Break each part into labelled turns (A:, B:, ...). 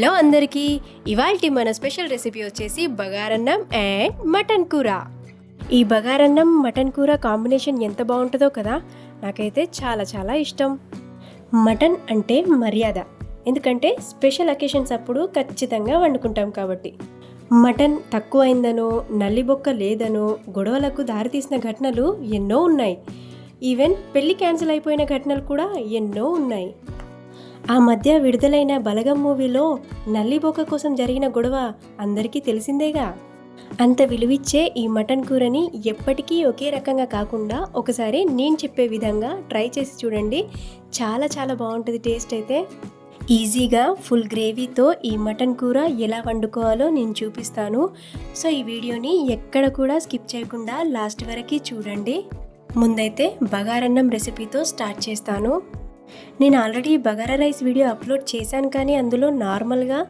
A: Hello అందరికీ. ఇవాల్టి మన స్పెషల్ రెసిపీ వచ్చేసి బగారన్నం అండ్ మటన్ కూర. ఈ బగారన్నం మటన్ కూర కాంబినేషన్ ఎంత బాగుంటుందో కదా నాకైతే చాలా చాలా ఇష్టం. మటన్ అంటే మర్యాద. ఎందుకంటే స్పెషల్ అకేషన్స్ అప్పుడు ఖచ్చితంగా వండుకుంటాం కాబట్టి. మటన్ తక్కువైందనో నల్లిబొక్క లేదనో గొడవలకు దారితీసిన ఘటనలు ఎన్నో ఉన్నాయి. ఈవెన్ పెళ్ళి క్యాన్సిల్ అయిపోయిన ఘటనలు కూడా ఎన్నో ఉన్నాయి. ఆ మధ్య విడుదలైన బలగం మూవీలో నల్లిబొక్క కోసం జరిగిన గొడవ అందరికీ తెలిసిందేగా. అంత విలువిచ్చే ఈ మటన్ కూరని ఎప్పటికీ ఒకే రకంగా కాకుండా ఒకసారి నేను చెప్పే విధంగా ట్రై చేసి చూడండి. చాలా చాలా బాగుంటుంది టేస్ట్ అయితే. ఈజీగా ఫుల్ గ్రేవీతో ఈ మటన్ కూర ఎలా వండుకోవాలో నేను చూపిస్తాను. సో ఈ వీడియోని ఎక్కడ కూడా స్కిప్ చేయకుండా లాస్ట్ వరకు చూడండి. ముందైతే బగారన్నం రెసిపీతో స్టార్ట్ చేస్తాను. నేను already bagara rice video upload చేశాను కానీ అందులో నార్మల్గా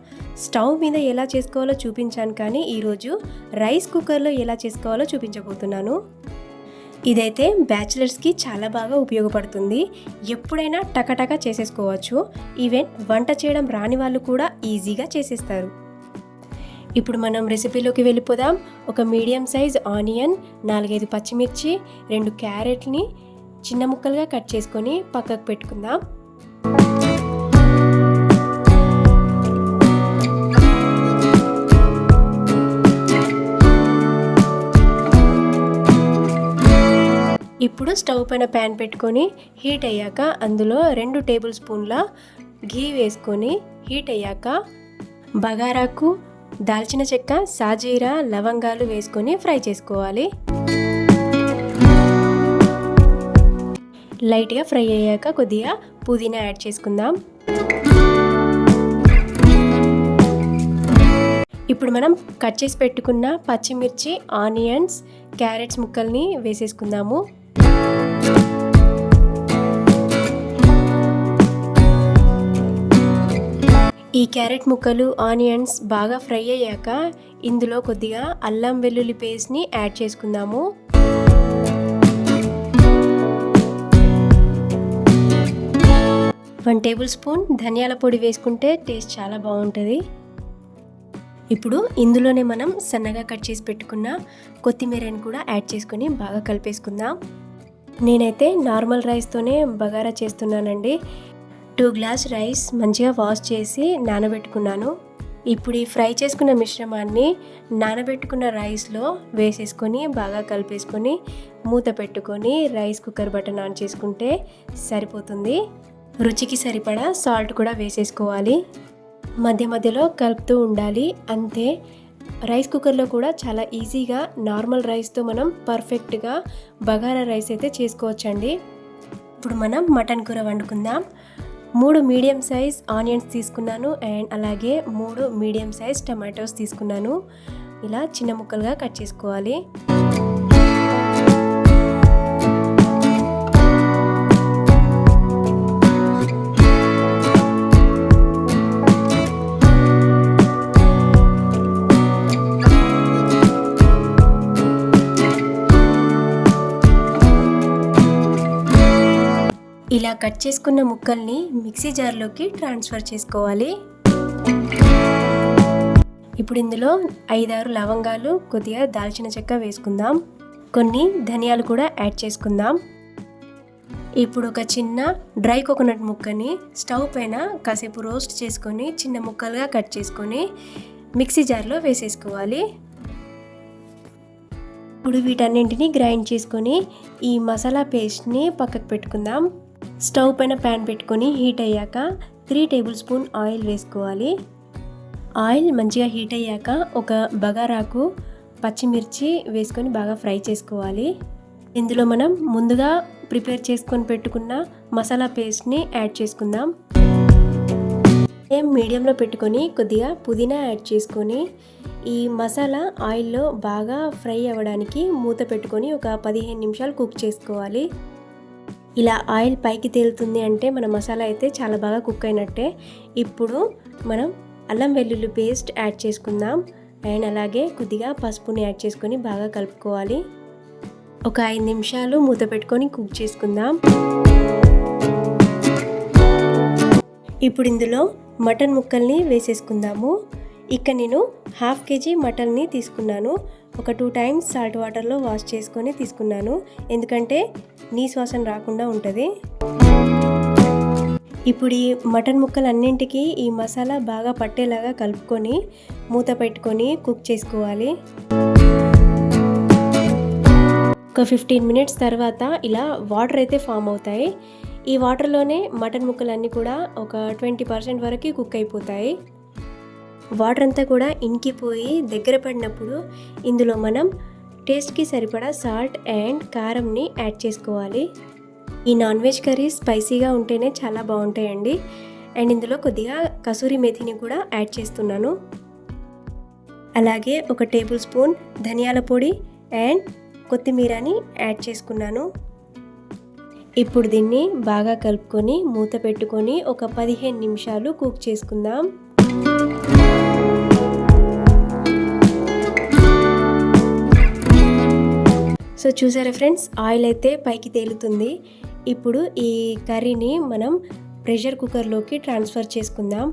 A: స్టవ్ మీద ఎలా చేసుకోవాలో చూపించాను కానీ ఈరోజు రైస్ కుక్కర్లో ఎలా చేసుకోవాలో చూపించబోతున్నాను. ఇదైతే బ్యాచిలర్స్కి చాలా బాగా ఉపయోగపడుతుంది. ఎప్పుడైనా టకటక చేసేసుకోవచ్చు. ఈవెన్ వంట చేయడం రాని వాళ్ళు కూడా ఈజీగా చేసేస్తారు. ఇప్పుడు మనం రెసిపీలోకి వెళ్ళిపోదాం. ఒక మీడియం సైజ్ ఆనియన్ నాలుగైదు పచ్చిమిర్చి రెండు క్యారెట్ని చిన్న ముక్కలుగా కట్ చేసుకొని పక్కకు పెట్టుకుందాం. ఇప్పుడు స్టవ్ పైన ప్యాన్ పెట్టుకొని హీట్ అయ్యాక అందులో రెండు టేబుల్ స్పూన్ల ఘీ వేసుకొని హీట్ అయ్యాక బగారాకు దాల్చిన చెక్క సాజీరా లవంగాలు వేసుకొని ఫ్రై చేసుకోవాలి. లైట్గా ఫ్రై అయ్యాక కొద్దిగా పుదీనా యాడ్ చేసుకుందాం. ఇప్పుడు మనం కట్ చేసి పెట్టుకున్న పచ్చిమిర్చి ఆనియన్స్ క్యారెట్స్ ముక్కల్ని వేసేసుకుందాము. ఈ క్యారెట్ ముక్కలు ఆనియన్స్ బాగా ఫ్రై అయ్యాక ఇందులో కొద్దిగా అల్లం వెల్లుల్లి పేస్ట్ని యాడ్ చేసుకుందాము. వన్ టేబుల్ స్పూన్ ధనియాల పొడి వేసుకుంటే టేస్ట్ చాలా బాగుంటుంది. ఇప్పుడు ఇందులోనే మనం సన్నగా కట్ చేసి పెట్టుకున్న కొత్తిమీరని కూడా యాడ్ చేసుకొని బాగా కలిపేసుకుందాం. నేనైతే నార్మల్ రైస్తోనే బగారా చేస్తున్నానండి. టూ గ్లాస్ రైస్ మంచిగా వాష్ చేసి నానబెట్టుకున్నాను. ఇప్పుడు ఈ ఫ్రై చేసుకున్న మిశ్రమాన్ని నానబెట్టుకున్న రైస్లో వేసేసుకొని బాగా కలిపేసుకొని మూత పెట్టుకొని రైస్ కుక్కర్ బటన్ ఆన్ చేసుకుంటే సరిపోతుంది. రుచికి సరిపడా సాల్ట్ కూడా వేసేసుకోవాలి. మధ్య మధ్యలో కలుపుతూ ఉండాలి. అంతే. రైస్ కుక్కర్లో కూడా చాలా ఈజీగా నార్మల్ రైస్తో మనం పర్ఫెక్ట్గా బగారా రైస్ అయితే చేసుకోవచ్చండి. ఇప్పుడు మనం మటన్ కూర వండుకుందాం. మూడు మీడియం సైజ్ ఆనియన్స్ తీసుకున్నాను అండ్ అలాగే మూడు మీడియం సైజ్ టమాటోస్ తీసుకున్నాను. ఇలా చిన్న ముక్కలుగా కట్ చేసుకోవాలి. ఇలా కట్ చేసుకున్న ముక్కల్ని మిక్సీ జార్లోకి ట్రాన్స్ఫర్ చేసుకోవాలి. ఇప్పుడు ఇందులో ఐదారు లవంగాలు కొద్దిగా దాల్చిన చెక్క వేసుకుందాం. కొన్ని ధనియాలు కూడా యాడ్ చేసుకుందాం. ఇప్పుడు ఒక చిన్న డ్రై కోకోనట్ ముక్కని స్టవ్ పైన కాసేపు రోస్ట్ చేసుకొని చిన్న ముక్కలుగా కట్ చేసుకొని మిక్సీ జార్లో వేసేసుకోవాలి. ఇప్పుడు వీటన్నింటిని గ్రైండ్ చేసుకొని ఈ మసాలా పేస్ట్ని పక్కకు పెట్టుకుందాం. స్టవ్ పైన ప్యాన్ పెట్టుకొని హీట్ అయ్యాక త్రీ టేబుల్ స్పూన్ ఆయిల్ వేసుకోవాలి. ఆయిల్ మంచిగా హీట్ అయ్యాక ఒక బగారాకు పచ్చిమిర్చి వేసుకొని బాగా ఫ్రై చేసుకోవాలి. ఇందులో మనం ముందుగా ప్రిపేర్ చేసుకొని పెట్టుకున్న మసాలా పేస్ట్ని యాడ్ చేసుకుందాం. ఫ్లేమ్ మీడియంలో పెట్టుకొని కొద్దిగా పుదీనా యాడ్ చేసుకొని ఈ మసాలా ఆయిల్లో బాగా ఫ్రై అవ్వడానికి మూత పెట్టుకొని ఒక పదిహేను నిమిషాలు కుక్ చేసుకోవాలి. ఇలా ఆయిల్ పైకి తేలుతుంది అంటే మన మసాలా అయితే చాలా బాగా కుక్ అయినట్టే. ఇప్పుడు మనం అల్లం వెల్లుల్లి పేస్ట్ యాడ్ చేసుకుందాం. అండ్ అలాగే కొద్దిగా పసుపుని యాడ్ చేసుకొని బాగా కలుపుకోవాలి. ఒక ఐదు నిమిషాలు మూత పెట్టుకొని కుక్ చేసుకుందాం. ఇప్పుడు ఇందులో మటన్ ముక్కల్ని వేసేసుకుందాము. ఇక్కడ నేను హాఫ్ కేజీ మటన్ని తీసుకున్నాను. ఒక టూ టైమ్స్ సాల్ట్ వాటర్లో వాష్ చేసుకొని తీసుకున్నాను. ఎందుకంటే నీ శ్వాసన రాకుండా ఉంటుంది. ఇప్పుడు ఈ మటన్ ముక్కలన్నింటికి ఈ మసాలా బాగా పట్టేలాగా కలుపుకొని మూత పెట్టుకొని కుక్ చేసుకోవాలి. ఒక ఫిఫ్టీన్ మినిట్స్ తర్వాత ఇలా వాటర్ అయితే ఫామ్ అవుతాయి. ఈ వాటర్లోనే మటన్ ముక్కలన్నీ కూడా ఒక ట్వంటీ పర్సెంట్ వరకు కుక్ అయిపోతాయి. వాటర్ అంతా కూడా ఇంకిపోయి దగ్గర పడినప్పుడు ఇందులో మనం టేస్ట్కి సరిపడా సాల్ట్ అండ్ కారంని యాడ్ చేసుకోవాలి. ఈ నాన్ వెజ్ కర్రీ స్పైసీగా ఉంటేనే చాలా బాగుంటాయండి. అండ్ ఇందులో కొద్దిగా కసూరి మెథిని కూడా యాడ్ చేస్తున్నాను. అలాగే ఒక టేబుల్ స్పూన్ ధనియాల పొడి అండ్ కొత్తిమీరని యాడ్ చేసుకున్నాను. ఇప్పుడు దీన్ని బాగా కలుపుకొని మూత పెట్టుకొని ఒక పదిహేను నిమిషాలు కుక్ చేసుకుందాం. సో చూసారా ఫ్రెండ్స్ ఆయిల్ అయితే పైకి తేలుతుంది. ఇప్పుడు ఈ కర్రీని మనం ప్రెషర్ కుక్కర్లోకి ట్రాన్స్ఫర్ చేసుకుందాం.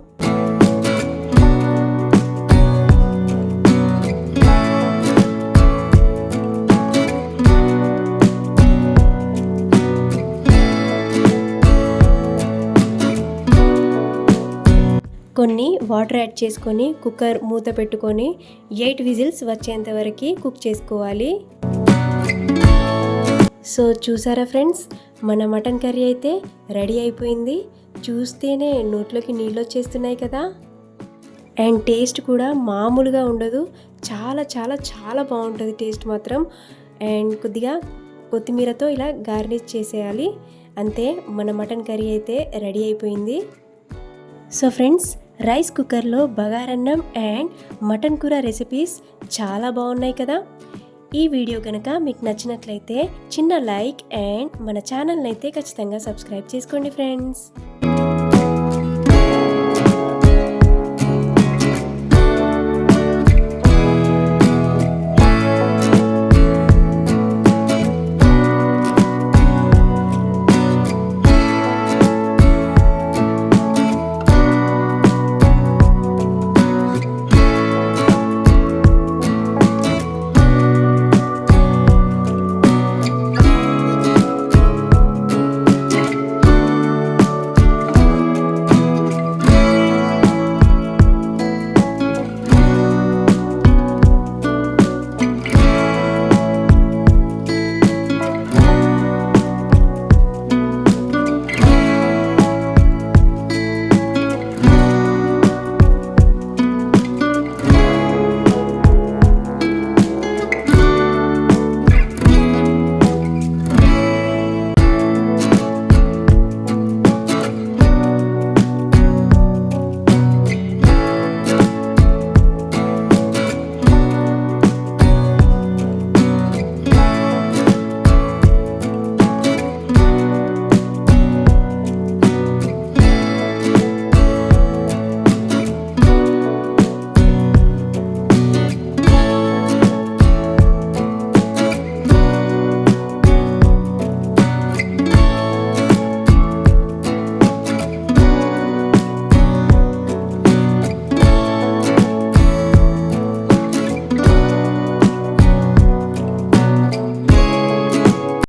A: కొన్ని వాటర్ యాడ్ చేసుకొని కుక్కర్ మూత పెట్టుకొని ఎయిట్ విజిల్స్ వచ్చేంత వరకు కుక్ చేసుకోవాలి. సో చూసారా ఫ్రెండ్స్ మన మటన్ కర్రీ అయితే రెడీ అయిపోయింది. చూస్తేనే నోట్లోకి నీళ్ళు వచ్చేస్తున్నాయి కదా. అండ్ టేస్ట్ కూడా మామూలుగా ఉండదు. చాలా చాలా చాలా బాగుంటుంది టేస్ట్ మాత్రం. అండ్ కొద్దిగా కొత్తిమీరతో ఇలా గార్నిష్ చేసేయాలి. అంతే మన మటన్ కర్రీ అయితే రెడీ అయిపోయింది. సో ఫ్రెండ్స్ రైస్ కుక్కర్లో బగారన్నం అండ్ మటన్ కూర రెసిపీస్ చాలా బాగున్నాయి కదా. ఈ వీడియో కనుక మీకు నచ్చినట్లయితే చిన్న లైక్ అండ్ మన ఛానల్ అయితే ఖచ్చితంగా సబ్స్క్రైబ్ చేసుకోండి ఫ్రెండ్స్.